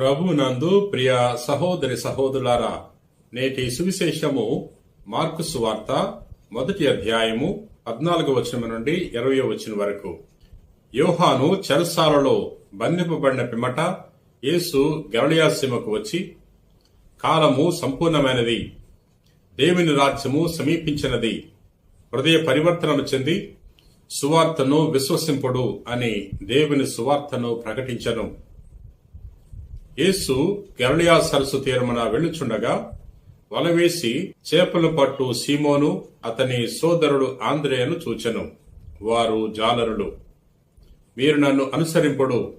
ప్రభు నందు ప్రియ సహోదరి సహోదరులారా నేటి సువిశేషము మార్కు సువార్త మొదటి అధ్యాయము పద్నాలుగు వచనం నుండి ఇరవై వచనం వరకు. యోహాను చెరసాలలో బంధింపబడిన పిమ్మట యేసు గరళియాసీమకు వచ్చి కాలము సంపూర్ణమైనది దేవుని రాజ్యము సమీపించినది హృదయ పరివర్తన చెంది సువార్తను విశ్వసింపుడు అని దేవుని సువార్తను ప్రకటించను. యేసు గరళియా సరస్సు తీరమున వెళ్ళుచుండగా వలవేసి చేపలు పట్టు సీమోను అతని సోదరుడు ఆంధ్రేయను చూచెను. వారు జాలరులు. మీరు నన్ను అనుసరింపుడు.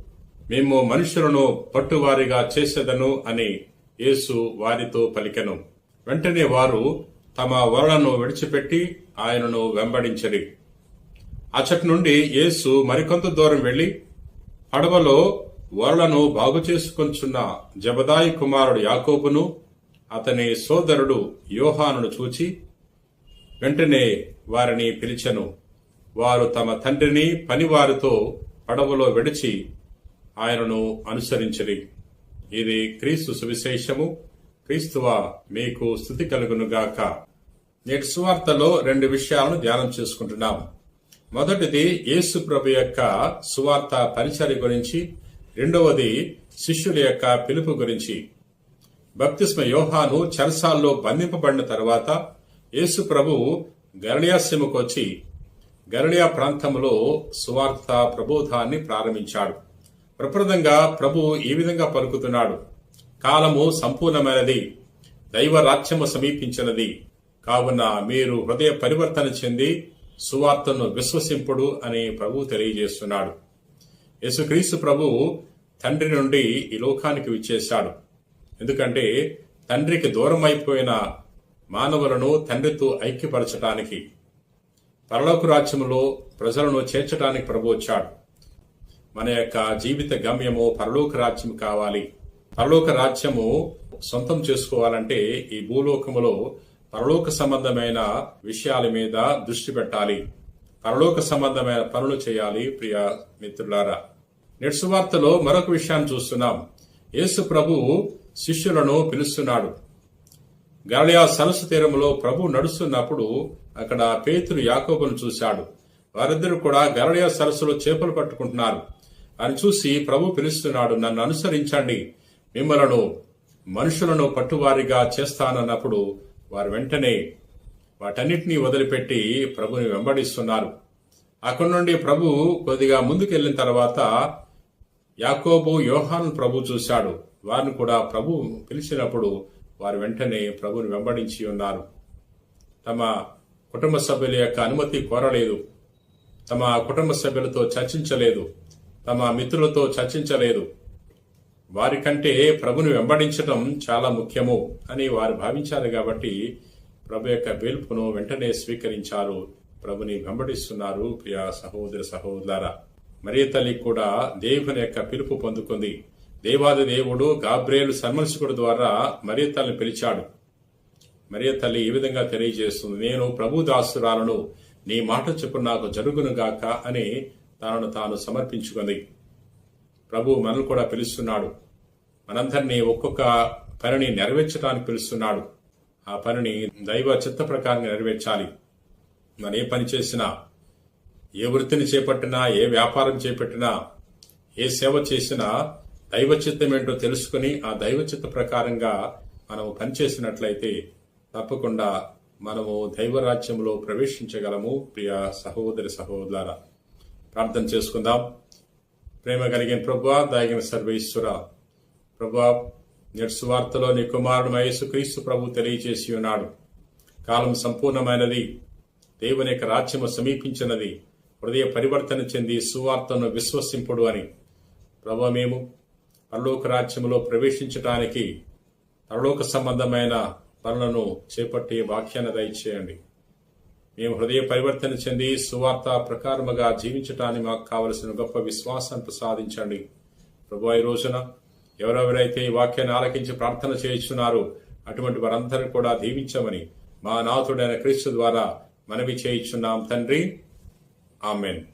మేము మనుషులను పట్టువారిగా చేసేదను అని యేసు వారితో పలికెను. వెంటనే వారు తమ వరలను విడిచిపెట్టి ఆయనను వెంబడించరి. అచ్చటి నుండి యేసు మరికొంత దూరం వెళ్ళి పడవలో వరలను బాగు చేసుకొంచున్న జబదాయి కుమారుడు యాకోబును అతని సోదరుడు యోహానును చూచి వెంటనే వారిని పిలిచెను. వారు తమ తండ్రిని పనివారితో పడవలో విడిచి ఆయనను అనుసరించిరి. ఇది క్రీస్తు సువిశేషము. క్రీస్తువ మీకు స్థుతి కలుగునుగాక నేటి సువార్తలో రెండు విషయాలను ధ్యానం చేసుకుంటున్నాం. మొదటిది యేసు ప్రభు యొక్క సువార్త పరిచర్య గురించి రెండవది శిష్యుల యొక్క పిలుపు గురించి. బప్తిస్మ యోహాను చర్సాల్లో బంధింపబడిన తర్వాత యేసు ప్రభు గరళియాసీమకు వచ్చి గరళియా ప్రాంతంలో సువార్త ప్రబోధాన్ని ప్రారంభించాడు. ప్రప్రదంగా ప్రభు ఈ విధంగా పలుకుతున్నాడు. కాలము సంపూర్ణమైనది దైవ రాజ్యము సమీపించినది. కావున మీరు హృదయ పరివర్తన చెంది సువార్తను విశ్వసింపుడు అని ప్రభు తెలియజేస్తున్నాడు. యేసుక్రీస్తు ప్రభు తండ్రి నుండి ఈ లోకానికి విచ్చేశాడు. ఎందుకంటే తండ్రికి దూరం అయిపోయిన మానవులను తండ్రితో ఐక్యపరచడానికి పరలోక రాజ్యములో ప్రజలను చేర్చడానికి ప్రభు వచ్చాడు. మన యొక్క జీవిత గమ్యము పరలోక రాజ్యం కావాలి. పరలోక రాజ్యము సొంతం చేసుకోవాలంటే ఈ భూలోకములో పరలోక సంబంధమైన విషయాల మీద దృష్టి పెట్టాలి. పరలోక సంబంధమైన పనులు చేయాలి ప్రియ మిత్రులారా. నెట్సువార్తలో మరొక విషయాన్ని చూస్తున్నాం. యేసు ప్రభు శిష్యులను పిలుస్తున్నాడు. గాలియా సరస్సు తీరంలో ప్రభు నడుస్తున్నప్పుడు అక్కడ పేతురు యాకోబును చూశాడు. వారిద్దరు కూడా గరళియా సరస్సులో చేపలు పట్టుకుంటున్నారు. అని చూసి ప్రభు పిలుస్తున్నాడు నన్ను అనుసరించండి. మిమ్మలను మనుషులను పట్టువారిగా చేస్తానన్నప్పుడు వారు వెంటనే వాటన్నిటినీ వదిలిపెట్టి ప్రభుని వెంబడిస్తున్నారు. అక్కడి నుండి ప్రభు కొద్దిగా ముందుకెళ్ళిన తర్వాత యాకోబు యోహాన్ ప్రభు చూశాడు. వారిని కూడా ప్రభు పిలిచినప్పుడు వారు వెంటనే ప్రభుని వెంబడించి ఉన్నారు. తమ కుటుంబ సభ్యుల యొక్క అనుమతి కోరలేదు. తమ కుటుంబ సభ్యులతో చర్చించలేదు. తమ మిత్రులతో చర్చించలేదు. వారికంటే ప్రభుని వెంబడించడం చాలా ముఖ్యము అని వారు భావించారు కాబట్టి ప్రభు యొక్క పిలుపును వెంటనే స్వీకరించారు. ప్రభుని వెంబడిస్తున్నారు. ప్రియా సహోదర సహోదర మరియ తల్లి కూడా దేవుని యొక్క పిలుపు పొందుకుంది. దేవాది దేవుడు గాబ్రేలు సన్మర్శకుడు ద్వారా మరియ తల్లిని పిలిచాడు. మరియ తల్లి ఈ విధంగా తెలియజేస్తుంది నేను ప్రభు దాసురాలను నీ మాట చెప్పున నాకు జరుగునుగాక అని తనను తాను సమర్పించుకుంది. ప్రభు మనల్ని కూడా పిలుస్తున్నాడు. మనందరినీ ఒక్కొక్క పనిని నెరవేర్చడానికి పిలుస్తున్నాడు. ఆ పనిని దైవ చిత్త ప్రకారం నెరవేర్చాలి. మనం ఏ పని చేసినా ఏ వృత్తిని చేపట్టినా ఏ వ్యాపారం చేపట్టినా ఏ సేవ చేసినా దైవ చిత్తం ఏంటో తెలుసుకుని ఆ దైవ చిత్త ప్రకారంగా మనము పనిచేసినట్లయితే తప్పకుండా మనము దైవరాజ్యంలో ప్రవేశించగలము. ప్రియ సహోదరి సహోదర ప్రార్థన చేసుకుందాం. ప్రేమ కలిగిన ప్రభా దాగిన సర్వేశ్వర ప్రభా నేటి సువార్తలో నీ కుమారుడు మయేసు క్రీస్తు ప్రభు తెలియజేసి ఉన్నాడు. కాలం సంపూర్ణమైనది. దేవుని యొక్క రాజ్యము సమీపించినది. హృదయ పరివర్తన చెంది సువార్తను విశ్వసింపుడు అని. ప్రభు మేము పరలోక రాజ్యములో ప్రవేశించటానికి పరలోక సంబంధమైన పనులను చేపట్టి వాక్యాన్ని దయచేయండి. మేము హృదయ పరివర్తన చెంది సువార్త ప్రకారముగా జీవించటానికి మాకు కావలసిన గొప్ప విశ్వాసాన్ని ప్రసాదించండి. ప్రభు ఈ రోజున ఎవరెవరైతే ఈ వాక్యాన్ని ఆలకించి ప్రార్థన చేయించున్నారో అటువంటి వారందరూ కూడా దీవించమని మా నాథుడైన క్రీస్తు ద్వారా మనవి చేయించున్నాం. తండ్రి Amen.